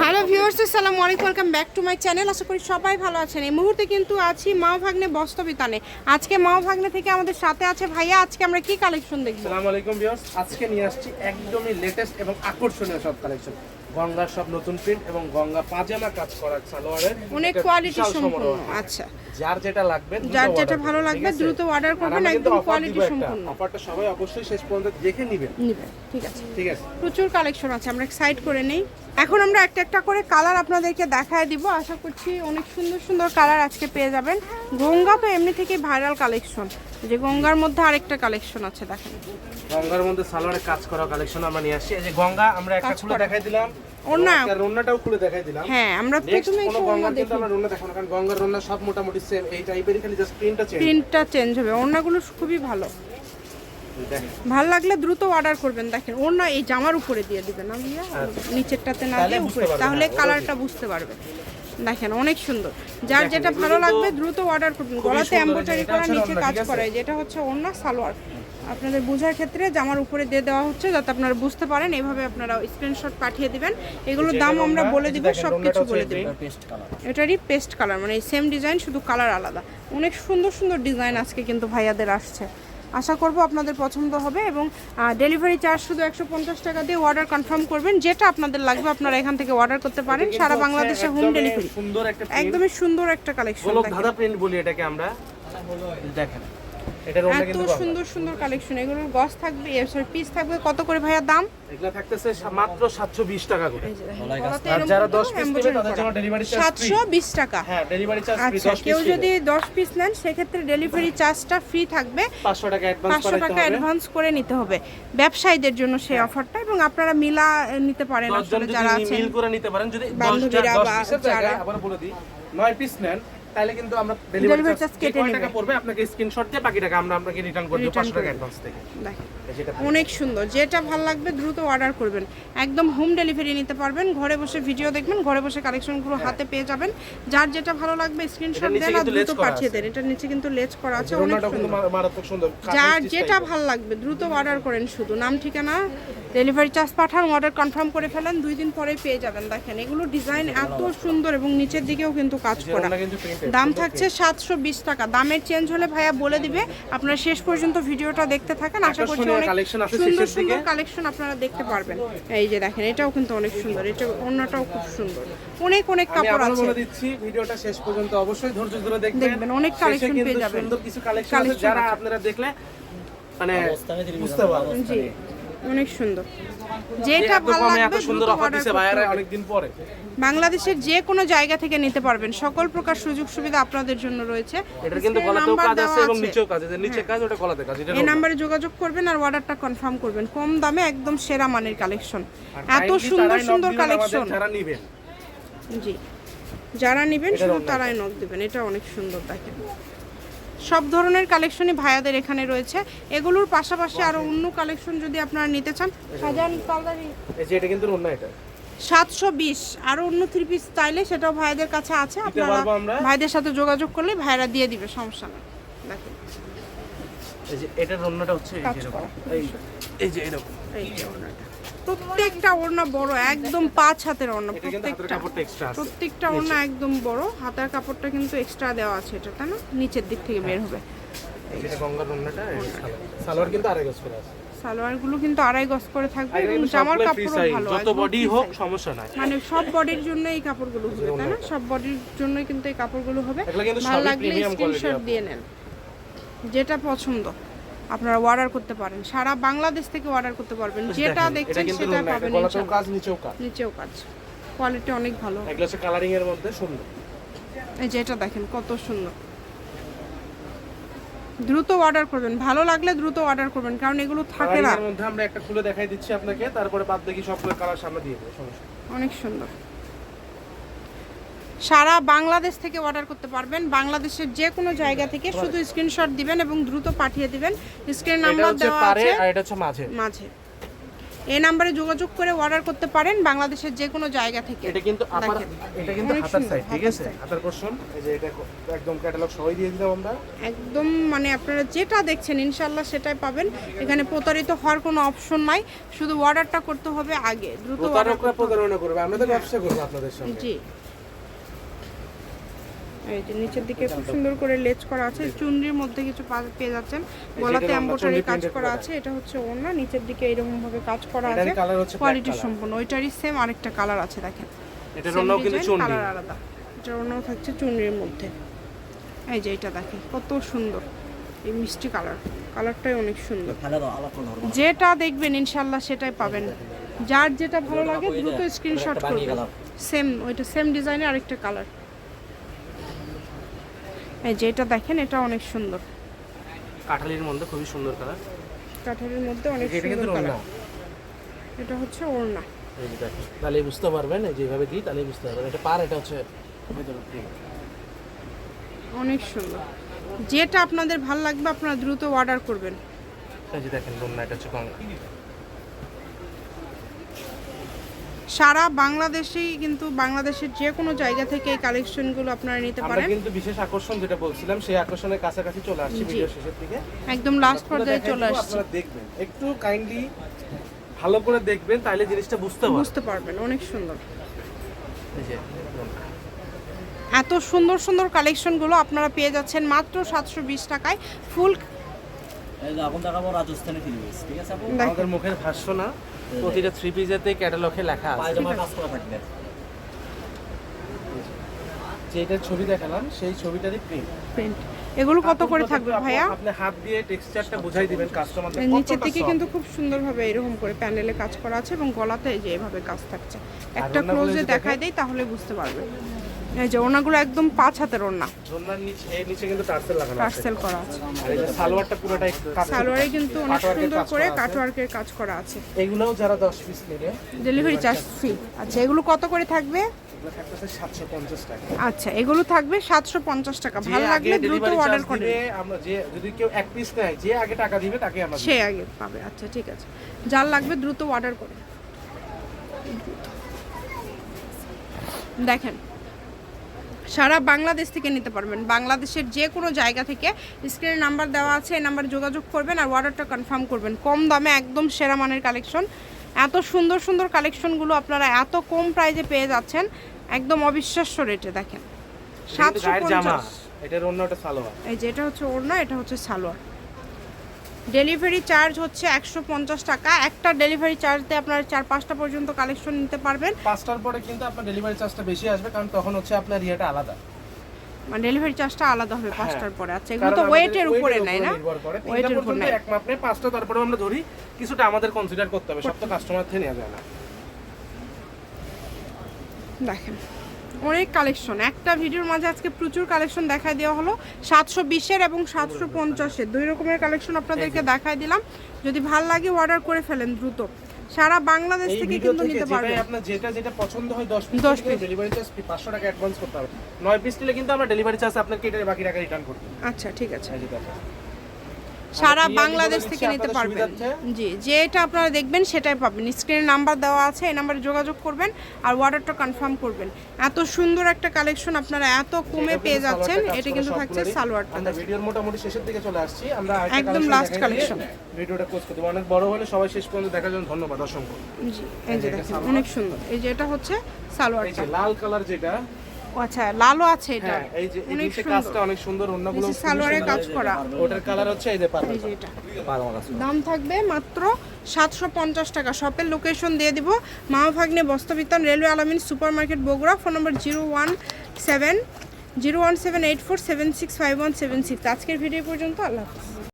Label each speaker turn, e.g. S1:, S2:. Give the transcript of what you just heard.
S1: Hello viewers আসসালামু আলাইকুম welcome back to my channel আশা করি সবাই ভালো আছেন। এই মুহূর্তে কিন্তু আছি মাও ভাগ্নে বস্তবিতানে আজকে মাও ভাগ্নে থেকে আমাদের সাথে আছে ভাইয়া। আজকে আমরা কি কালেকশন দেখব?
S2: আসসালামু আলাইকুম ভিউয়ার্স আজকে নিয়ে আসছি একদমই লেটেস্ট এবং আকর্ষণীয় সব কালেকশন গঙ্গার সব নতুন প্রিন্ট এবং গঙ্গা পাজামা কাজ করা সালোয়ারের
S1: অনেক কোয়ালিটি সম্পূর্ণ আচ্ছা।
S2: যার যেটা লাগবে
S1: যার যেটা ভালো লাগবে দ্রুত অর্ডার করবেন একদম কোয়ালিটি। সম্পূর্ণ।
S2: অফারটা সবাই অবশ্যই শেষ পর্যন্ত দেখে নিবেন।
S1: নিবেন ঠিক আছে।
S2: ঠিক আছে।
S1: প্রচুর কালেকশন আছে আমরা সাইড করে নেই। এখন আমরা একটা একটা করে কালার আপনাদেরকে দেখায় দিব। আশা করছি অনেক সুন্দর সুন্দর কালার আজকে পেয়ে যাবেন। গঙ্গা তো এমনি থেকেই ভাইরাল কালেকশন যে গঙ্গার মধ্যে আরেকটা কালেকশন আছে দেখেন।
S2: গঙ্গার মধ্যে সালোয়ারে কাজ করা কালেকশন আমরা নিয়ে আসছি এই যে গঙ্গা আমরা একটা খুলে দেখাই দিলাম।
S1: ওড়না।
S2: আর ওড়নাটাও খুলে দেখাই দিলাম।
S1: হ্যাঁ আমরা প্রথমে
S2: কোনো গঙ্গার কিন্তু আমরা ওড়না দেখাবো কারণ গঙ্গার ওড়না সব মোটামুটি সেম এই টাইপেরই খালি জাস্ট প্রিন্টটা চেঞ্জ
S1: প্রিন্টটা চেঞ্জ হবে। ওড়নাগুলো খুবই ভালো। ভালো লাগলে দ্রুত অর্ডার করবেন। দেখেন ওড়না এই জামার উপরে দিয়ে দিবেন। না ভাইয়া নিচেরটাতে না দিয়ে উপরে তাহলে
S2: হ্যাঁ,
S1: কালারটা বুঝতে পারবে দেখেন অনেক সুন্দর। যার যেটা ভালো লাগবে দ্রুত অর্ডার করবেন। গলাতে এমব্রয়ডারি করা নিচে কাজ করে যেটা হচ্ছে ওড়না সালোয়ার। আপনাদের বোঝার ক্ষেত্রে জামার উপরে দিয়ে দেওয়া হচ্ছে যাতে আপনারা বুঝতে পারেন এইভাবে আপনারা স্ক্রিনশট পাঠিয়ে দিবেন। এগুলোর দাম আমরা বলে দিব সব কিছু বলে দিব। এটারই পেস্ট কালার মানে সেম ডিজাইন শুধু কালার আলাদা। অনেক সুন্দর সুন্দর ডিজাইন আজকে কিন্তু ভাইয়াদের আসছে। আশা করব আপনাদের পছন্দ হবে এবং ডেলিভারি চার্জ শুধু একশো পঞ্চাশ টাকা দিয়ে অর্ডার কনফার্ম করবেন যেটা আপনাদের লাগবে আপনারা এখান থেকে অর্ডার করতে পারেন। সারা বাংলাদেশে হোম ডেলিভারি
S2: সুন্দর
S1: একদমই সুন্দর একটা কালেকশন
S2: ধাঁধা প্রিন্ট বলি এটাকে আমরা। দেখেন।
S1: এত সুন্দর সুন্দর কালেকশন এগুলোর গস থাকবে সরি পিস থাকবে কত করে ভাইয়া দাম?
S2: এগুলা থাকতেছে মাত্র 720 টাকা করে। আর যারা 10 পিস নেবে তাদের জন্য ডেলিভারি চার্জ
S1: 720 টাকা।
S2: হ্যাঁ ডেলিভারি চার্জ ফ্রি
S1: আচ্ছা
S2: 10 পিস
S1: কেউ যদি 10 পিস নেন সেক্ষেত্রে ডেলিভারি চার্জটা ফ্রি থাকবে।
S2: 500 টাকা অ্যাডভান্স
S1: পাঁচশো
S2: করাইতে
S1: টাকা অ্যাডভান্স করে নিতে হবে। ব্যবসায়ীদের জন্য সেই অফারটা এবং আপনারা মিলা নিতে পারেন
S2: 10
S1: আসলে যারা আছেন।
S2: মিল করে নিতে পারেন যদি 10
S1: বান্ধবীরা
S2: 10 পিসের
S1: যারা-
S2: জায়গায় আবার বলে দিই 9 পিস নেন তাহলে কিন্তু আমরা ডেলিভারি চার্জ
S1: কেটে নেবে।
S2: টাকা পড়বে? আপনাকে স্ক্রিনশট দিয়ে বাকি টাকা আমরা আপনাকে রিটার্ন করে দেব 500 টাকা অ্যাডভান্স থেকে।
S1: অনেক সুন্দর। যেটা ভালো লাগবে দ্রুত অর্ডার করবেন। একদম হোম ডেলিভারি নিতে পারবেন। ঘরে বসে ভিডিও দেখবেন। ঘরে বসে কালেকশনগুলো হাতে পেয়ে যাবেন। যার যেটা ভালো লাগবে স্ক্রিনশট
S2: হ্যাঁ।
S1: দেন আর দ্রুত পাঠিয়ে। দেন। এটার নিচে কিন্তু লেজ করা আছে। অনেক সুন্দর। যার যেটা। ভালো লাগবে দ্রুত অর্ডার করেন শুধু। নাম ঠিকানা ডেলিভারি চার্জ পাঠান অর্ডার কনফার্ম করে ফেলেন দুই দিন পরেই পেয়ে যাবেন। দেখেন এগুলো ডিজাইন এত সুন্দর এবং নিচের দিকেও কিন্তু কাজ করা। দাম থাকছে সাতশো বিশ টাকা। দামের চেঞ্জ হলে ভাইয়া বলে দিবে। আপনারা শেষ পর্যন্ত ভিডিওটা দেখতে থাকেন। আশা করছি অনেক সুন্দর সুন্দর কালেকশন আপনারা দেখতে পারবেন। এই যে দেখেন এটাও কিন্তু অনেক সুন্দর। এটা অন্যটাও খুব সুন্দর। অনেক অনেক কাপড় আছে।
S2: বলে দিচ্ছি ভিডিওটা শেষ পর্যন্ত অবশ্যই ধৈর্য ধরে দেখবেন।
S1: দেখবেন, অনেক
S2: কিন্তু
S1: পেয়ে যাবেন।
S2: সুন্দর কিছু কালেকশন আছে যারা আপনারা দেখলে মানে বুঝতে পারবেন।
S1: জি। অনেক সুন্দর। যেটা ভালো লাগবে
S2: সুন্দর অফার দিছে ভাইয়ারা। অনেকদিন পরে।
S1: বাংলাদেশের যে কোনো জায়গা থেকে নিতে পারবেন। সকল প্রকার সুযোগ সুবিধা আপনাদের জন্য রয়েছে।
S2: এটার কিন্তু গলাতেও কাজ আছে এবং
S1: হ্যাঁ।
S2: নিচেও কাজ আছে। নিচে কাজ ওটা গলাতে কাজ এটা
S1: এই নাম্বারে যোগাযোগ করবেন আর অর্ডারটা কনফার্ম করবেন। কম দামে একদম সেরা মানের কালেকশন এত সুন্দর সুন্দর কালেকশন
S2: যারা নিবেন।
S1: জি। যারা নেবেন শুধু তারাই নক দেবেন। এটা অনেক সুন্দর দেখেন। সব ধরনের কালেকশনই ভাইয়াদের এখানে রয়েছে। এগুলোর পাশাপাশি আরও অন্য কালেকশন যদি আপনারা নিতে চান সাজান
S2: যে এটা কিন্তু অন্য এটা।
S1: সাতশো বিশ। আরও অন্য থ্রি পিস চাইলে সেটাও ভাইদের কাছে আছে। আপনারা ভাইদের সাথে যোগাযোগ করলে ভাইরা দিয়ে দিবে সমস্যা নেই। দেখেন।
S2: এই যে এটার অন্যটা হচ্ছে এই যে এরকম। এই এই যে এরকম।
S1: এই যে ওড়নাটা প্রত্যেকটা ওড়না বড় একদম পাঁচ হাতের ওড়না প্রত্যেকটা। প্রত্যেকটা ওড়না একদম বড় হাতার কাপড়টা কিন্তু এক্সট্রা দেওয়া আছে এটা তাই না? নিচের দিক থেকে বের হবে।
S2: সালোয়ার। সালোয়ার কিন্তু আড়াই গজ করে আছে।
S1: সালোয়ারগুলো কিন্তু আড়াই গজ করে থাকবে এবং জামার
S2: সবগুলো free
S1: কাপড়ও ভালো
S2: যত বডি হোক সমস্যা নাই।
S1: মানে সব বডির জন্য এই কাপড়গুলো হবে তাই না? সব বডির জন্য কিন্তু এই কাপড়গুলো হবে। ভালো
S2: সবই
S1: লাগলে স্ক্রিনশট দিয়ে নেন। যেটা পছন্দ। আপনারা অর্ডার করতে পারেন। সারা বাংলাদেশ থেকে অর্ডার করতে পারবেন। যেটা দেখছেন সেটা পাবেন
S2: কাজ নিচেও কাজ।
S1: নিচেও কাজ। কোয়ালিটি অনেক ভালো।
S2: এগুলো হচ্ছে কালারিং এর মধ্যে সুন্দর।
S1: এই যে এটা দেখেন কত সুন্দর। দ্রুত অর্ডার করবেন। ভালো লাগলে দ্রুত অর্ডার করবেন কারণ এগুলো থাকে না।
S2: এর মধ্যে আমরা একটা খুলে দেখাই দিচ্ছি আপনাকে তারপরে বাদ দেখি সবগুলো কালার সামনে দিয়ে দেবো সমস্যা
S1: অনেক সুন্দর। সারা বাংলাদেশ থেকে অর্ডার করতে পারবেন। বাংলাদেশের যে কোনো জায়গা থেকে শুধু স্ক্রিনশট দিবেন এবং দ্রুত পাঠিয়ে দিবেন। স্ক্রিন নাম্বার দেওয়া আছে।
S2: আর এটা হচ্ছে মাঝে।
S1: মাঝে। এই নাম্বারে যোগাযোগ করে অর্ডার করতে পারেন বাংলাদেশের যে কোনো জায়গা থেকে।
S2: এটা কিন্তু
S1: দেখেন।
S2: এটা কিন্তু হাতার সাইড ঠিক আছে? হাতার পোর্শন এই যে এটা একদম ক্যাটালগ সবাই দিয়ে দিলাম আমরা।
S1: একদম মানে আপনারা যেটা দেখছেন ইনশাল্লাহ সেটাই পাবেন। এখানে প্রতারিত হওয়ার কোনো অপশন নাই। শুধু অর্ডারটা করতে হবে আগে। দ্রুত order
S2: প্রতারকরা প্রতারণা করবে। আমরা তো ব্যবসা করব আপনাদের সঙ্গে।
S1: জি। এই যে নিচের দিকে খুব সুন্দর করে লেজ করা আছে চুনরির মধ্যে কিছু পা- পেয়ে যাচ্ছেন। গলাতে
S2: যেটা
S1: এম্বোটারি কাজ করা। আছে এটা হচ্ছে ওড়না নিচের দিকে এরকম ভাবে কাজ করা আছে।
S2: এটারই কালার হচ্ছে
S1: কোয়ালিটি সম্পূর্ণ ওইটারই সেম আরেকটা কালার আছে দেখেন।
S2: এটার অন্যও কিন্তু চুনরি।
S1: কালার আলাদা। এটার অন্য থাকছে চুনরির মধ্যে। এই যে এটা দেখেন কত সুন্দর। এই মিষ্টি কালার কালারটাই অনেক সুন্দর। যেটা দেখবেন ইনশাল্লাহ সেটাই পাবেন। যার যেটা ভালো লাগে দ্রুত স্ক্রিনশট করবেন সেম ওইটা সেম ডিজাইনের আরেকটা কালার এই যে এটা দেখেন এটা অনেক সুন্দর।
S2: কাঠালির মধ্যে খুবই সুন্দর কালার।
S1: কাঠারের মধ্যে অনেক সুন্দর
S2: ওড়না।
S1: কালার। এটা হচ্ছে ওড়না।
S2: এই যে দেখেন তাহলে বুঝতে পারবেন এই যেভাবে দিই তাহলে বুঝতে পারবেন। এটা পার এটা হচ্ছে
S1: অনেক সুন্দর। যেটা আপনাদের ভালো লাগবে আপনারা দ্রুত অর্ডার করবেন।
S2: এই যে দেখেন বন্যা এটা হচ্ছে গঙ্গা।
S1: সারা বাংলাদেশেই কিন্তু বাংলাদেশের যে কোনো জায়গা থেকে এই কালেকশনগুলো আপনারা নিতে
S2: আমরা
S1: পারেন।
S2: কিন্তু বিশেষ আকর্ষণ যেটা বলছিলাম সেই আকর্ষণের কাছাকাছি চলে আসছে। ভিডিও শেষের দিকে।
S1: একদম লাস্ট পর্যায়ে চলে আসছে।
S2: আপনারা দেখবেন। একটু কাইন্ডলি ভালো করে দেখবেন তাহলে জিনিসটা বুঝতে পারবেন।
S1: বুঝতে পারবেন অনেক সুন্দর।
S2: এই যে বন্যা।
S1: এত সুন্দর সুন্দর কালেকশনগুলো আপনারা পেয়ে যাচ্ছেন মাত্র সাতশো বিশ টাকায় ফুল
S3: এই যে এখন দেখাবো রাজস্থানি ঠিক আছে
S2: আমাদের মুখের ভাষ্য না। প্রতিটা থ্রি পিসেতে ক্যাটালগে লেখা আছে। যেটার ছবি দেখালাম সেই ছবিটারই প্রিন্ট
S1: প্রিন্ট এগুলো কত করে থাকবে ভাইয়া?
S2: আপনি হাত দিয়ে টেক্সচারটা বুঝাই দিবেন কাস্টমারদের
S1: নিচে নিচের দিকে কিন্তু খুব সুন্দরভাবে এরকম করে প্যানেলে কাজ করা আছে এবং গলাতে এই যে এভাবে কাজ থাকছে। একটা ক্লোজে দেখাই দেই তাহলে বুঝতে পারবেন এই যে ওনাগুলো একদম পাঁচ হাতের
S2: জন্নার নিচে নিচে কিন্তু টার্সেল লাগানো আছে।
S1: পার্সেল করা আছে।
S2: আর এই যে সালোয়ারটা পুরোটাই
S1: সালোয়ারে কিন্তু অনেক সুন্দর করে
S2: করা
S1: কাটওয়ার্কের কাজ করা আছে।
S2: এগুলোও যারা দশ পিস নেবে
S1: ডেলিভারি চার্জ ফ্রি আচ্ছা এগুলো কত করে থাকবে? আচ্ছা এগুলো থাকবে সাতশো পঞ্চাশ টাকা। ভালো লাগলে দ্রুত অর্ডার
S2: আমরা যে যদি কেউ এক পিস নেয় যে আগে টাকা দিবে তাকে আমরা
S1: সে আগে পাবে। আচ্ছা ঠিক আছে। যার লাগবে দ্রুত অর্ডার করে দেখেন সারা বাংলাদেশ থেকে নিতে পারবেন। বাংলাদেশের যে কোনো জায়গা থেকে স্ক্রিনে নাম্বার দেওয়া আছে এই নাম্বারে যোগাযোগ করবেন আর অর্ডারটা কনফার্ম করবেন। কম দামে একদম সেরা মানের কালেকশন এত সুন্দর সুন্দর কালেকশনগুলো আপনারা এত কম প্রাইজে পেয়ে যাচ্ছেন একদম অবিশ্বাস্য রেটে দেখেন। সাতশো পঞ্চাশ।
S2: এটার সালোয়ার।
S1: এই যে এটা হচ্ছে ওড়না এটা হচ্ছে সালোয়ার। ডেলিভারি চার্জ হচ্ছে একশো পঞ্চাশ টাকা। একটা ডেলিভারি চার্জ দিয়ে আপনারা চার পাঁচটা পর্যন্ত কালেকশন নিতে পারবেন।
S2: পাঁচটার পরে কিন্তু আপনার ডেলিভারি চার্জটা বেশি আসবে কারণ তখন হচ্ছে আপনার ইয়েটা আলাদা।
S1: মানে ডেলিভারি চার্জটা আলাদা হবে পাঁচটার পরে। আচ্ছা এগুলো তো ওয়েটের উপরে
S2: weight-এর
S1: না? ওয়েটের উপর নেয়
S2: এক মাপে পাঁচটা তারপরে আমরা ধরি কিছুটা আমাদের কনসিডার করতে হবে সব তো কাস্টমার থেকে নেওয়া যায় না।
S1: দেখেন। অনেক কালেকশন। একটা ভিডিওর মাঝে আজকে প্রচুর কালেকশন দেখাই দেওয়া হলো। সাতশো বিশের এবং সাতশো পঞ্চাশের। দুই রকমের কালেকশন আপনাদেরকে দেখাই দিলাম। যদি ভালো লাগে অর্ডার করে ফেলেন দ্রুত। সারা বাংলাদেশ থেকে কিন্তু নিতে পারবেন।
S2: আপনার যেটা যেটা পছন্দ হয় 10 পিস
S1: 10 piece।
S2: ডেলিভারি চার্জ 500 টাকা অ্যাডভান্স করতে হবে। 9 পিস নিলে কিন্তু আমরা ডেলিভারি চার্জ আপনাকে এটা বাকি টাকা রিটার্ন করতে
S1: আচ্ছা ঠিক আছে। সারা বাংলাদেশ থেকে নিতে পারবেন জি যেটা আপনারা দেখবেন সেটাই পাবেন। স্ক্রিনে নাম্বার দেওয়া আছে এই নাম্বারে যোগাযোগ করবেন আর অর্ডারটা কনফার্ম করবেন। এত সুন্দর একটা কালেকশন আপনারা এত কমে পেয়ে যাচ্ছেন এটা কিন্তু থাকছে। সালোয়ারটা
S2: আমরা ভিডিওর মোটামুটি শেষের দিকে চলে আসছি। আমরা
S1: একদম লাস্ট।
S2: দিয়ে ভিডিওটা ক্লোজ করে দেবো অনেক বড় হলে সবাই শেষ পর্যন্ত দেখার জন্য ধন্যবাদ অসংখ্য।
S1: জি এই যে দেখেন অনেক সুন্দর। এই যে এটা হচ্ছে সালোয়ারটা।
S2: লাল কালার যেটা
S1: আচ্ছা লালও আছে এটা।
S2: হ্যাঁ এই যে এই
S1: অনেক
S2: নিচে
S1: সুন্দর।
S2: কাজটা অনেক সুন্দর অন্যগুলো
S1: নিচে সালোয়ারে কাজ করা।
S2: ওটার কালার হচ্ছে এই যে পার্পল
S1: এই যে এটা। দাম থাকবে মাত্র সাতশো পঞ্চাশ টাকা। শপের লোকেশন দিয়ে দিব। Mama Bhagne Bastrobitan railway Alamin super market Bogura phone number zero one seven zero one seven eight four seven six five one seven six. আজকের ভিডিও পর্যন্ত আল্লাহ হাফিজ।